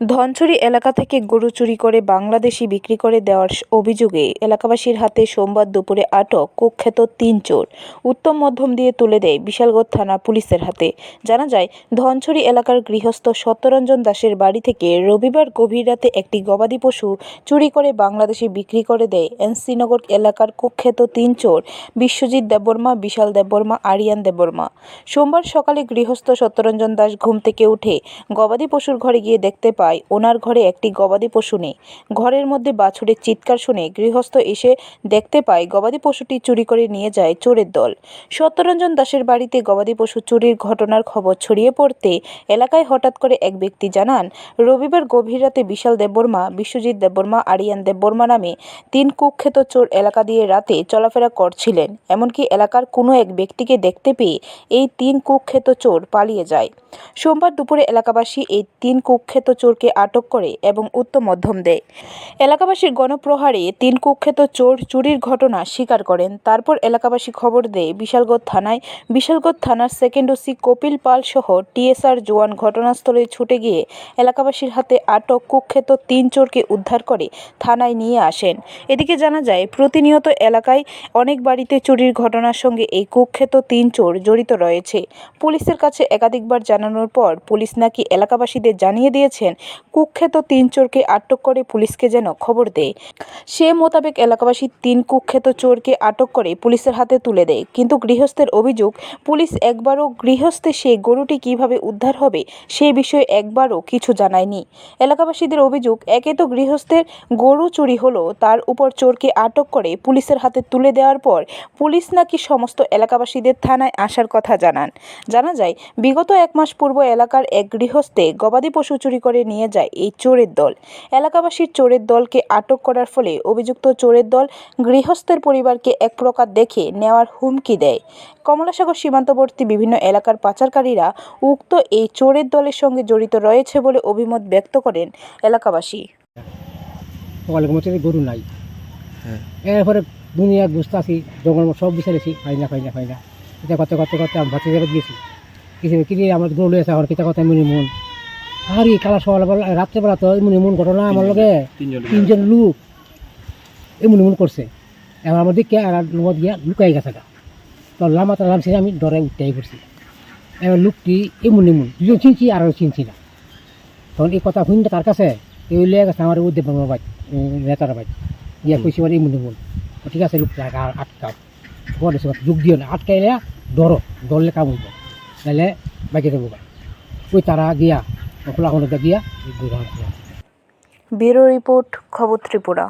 ধনছড়ি এলাকা থেকে গরু চুরি করে বাংলাদেশি বিক্রি করে দেওয়ার অভিযোগে এলাকাবাসীর হাতে সোমবার দুপুরে আটক কুখ্যাত তিন চোর। উত্তম মধ্যম দিয়ে তুলে দেয় বিশালগড় থানা পুলিশের হাতে। জানা যায়, ধনছড়ি এলাকার গৃহস্থ সত্যরঞ্জন দাসের বাড়ি থেকে রবিবার গভীর রাতে একটি গবাদি পশু চুরি করে বাংলাদেশে বিক্রি করে দেয় এনসিনগর এলাকার কুখ্যাত তিন চোর বিশ্বজিৎ দেববর্মা, বিশাল দেববর্মা, আরিয়ান দেববর্মা। সোমবার সকালে গৃহস্থ সত্যরঞ্জন দাস ঘুম থেকে উঠে গবাদি পশুর ঘরে গিয়ে দেখতে পায় ওনার ঘরে একটি গবাদি পশু নেই। ঘরের মধ্যে বাছুরের চিৎকার শুনে গৃহস্থ এসে দেখতে পায়, গবাদি পশুটি চুরি করে নিয়ে যায় চোরের দল। সত্যরঞ্জন দাসের বাড়িতে গবাদি পশু চুরির ঘটনার খবর ছড়িয়ে পড়তে এলাকায় হঠাৎ করে এক ব্যক্তি জানান, রবিবার গভীর রাতে বিশাল দেববর্মা, বিশ্বজিৎ দেববর্মা, আরিয়ান দেববর্মা নামে তিন কুখ্যাত চোর এলাকা দিয়ে রাতে চলাফেরা করছিলেন। এমনকি এলাকার কোনো এক ব্যক্তিকে দেখতে পেয়ে এই তিন কুখ্যাত চোর পালিয়ে যায়। সোমবার দুপুরে এলাকাবাসী এই তিন কুখ্যাত চোরকে আটক করে এবং উত্তম মধ্যম দেয়। এলাকাবাসীর গণপ্রহারে তিন কুখ্যাত চোর চুরির ঘটনা স্বীকার করেন। তারপর এলাকাবাসী খবর দেয়, বিশালগড় থানায় বিশালগড় থানার সেকেন্ড ওসি কপিল পাল সহ টিএসআর জওয়ান ঘটনাস্থলে ছুটে গিয়ে এলাকাবাসীর হাতে আটক কুখ্যাত তিন চোরকে উদ্ধার করে থানায় নিয়ে আসেন। এদিকে জানা যায়, প্রতিনিয়ত এলাকায় অনেক বাড়িতে চুরির ঘটনার সঙ্গে এই কুখ্যাত তিন চোর জড়িত রয়েছে। পুলিশের কাছে একাধিকবার জানানোর পর পুলিশ নাকি এলাকাবাসীদের জানিয়ে দিয়েছেন কুখ্যাত তিন চোরকে আটক করে পুলিশকে যেন খবর দেয়। সে মোতাবেক এলাকাবাসী তিন কুখ্যাত চোরকে আটক করে পুলিশের হাতে তুলে দেয়। কিন্তু গৃহস্থের অভিযোগ, পুলিশ একবারও গৃহস্থে সেই গরুটি কীভাবে উদ্ধার হবে সেই বিষয়ে একবারও কিছু জানায়নি। এলাকাবাসীদের অভিযোগ, একে তো গৃহস্থের গরু চুরি হলো, তার উপর চোরকে আটক করে পুলিশের হাতে তুলে দেওয়ার পর পুলিশ নাকি সমস্ত এলাকাবাসীদের থানায় আসার কথা জানান। জানা যায়, বিগত এক মাস পূর্ব এলাকার এক গৃহস্থে গবাদি পশু চুরি করে নিয়ে যায় এই চোরের দল। এলাকাবাসীর চোরের দলকে আটক করার ফলে অভিযুক্ত চোরের দল গৃহস্থের পরিবারকে এক প্রকার দেখে নেওয়ার হুমকি দেয়। কমলাসাগর সীমান্তবর্তী বিভিন্ন এলাকার পাচারকারীরা উক্ত এই চোরের দলের সঙ্গে জড়িত রয়েছে বলে অভিমত ব্যক্ত করেন এলাকাবাসী। গরু নাই। হ্যাঁ। এরপরে দুনিয়া বুঝতে জঙ্গল সব বিচারেছি পাই না পাই না পাই না। এটা করতে করতে করতে আমি ভাতে যাবে গিয়েছি কিছু কিনে আমার গরু লয়েছে আমার কিতা কথা এমনি মন। আর এই কালা সকালবেলা রাত্রেবেলা তো এমনি এমন ঘটনা আমার লগে। তিনজন লোক। এমনি মন করছে। এবার আমার দিকে আর লগত গিয়া লুকাই গেছে গা। তো লামাতা লামছি আমি ডরে উঠতেই পড়ছি। এবার লোকটি এমন এমন দুজন চিনছি আর চিনছি না। তখন এই কথা শুনতে তার কাছে এই লিয়ে গেছে আমার উদ্যোগ বাংলা বাইক নেতার বাইক গিয়া কইছি মানে এমন এমন। ঠিক আছে লোকটা আটকাও। বলেছে যুগ দিও না আটকাইলে ডরো ডরলে কাম হইব বাইকে দেবো ওই তারা গিয়া দুই ঘণ্টা ব্যুরো রিপোর্ট খবর ত্রিপুরা।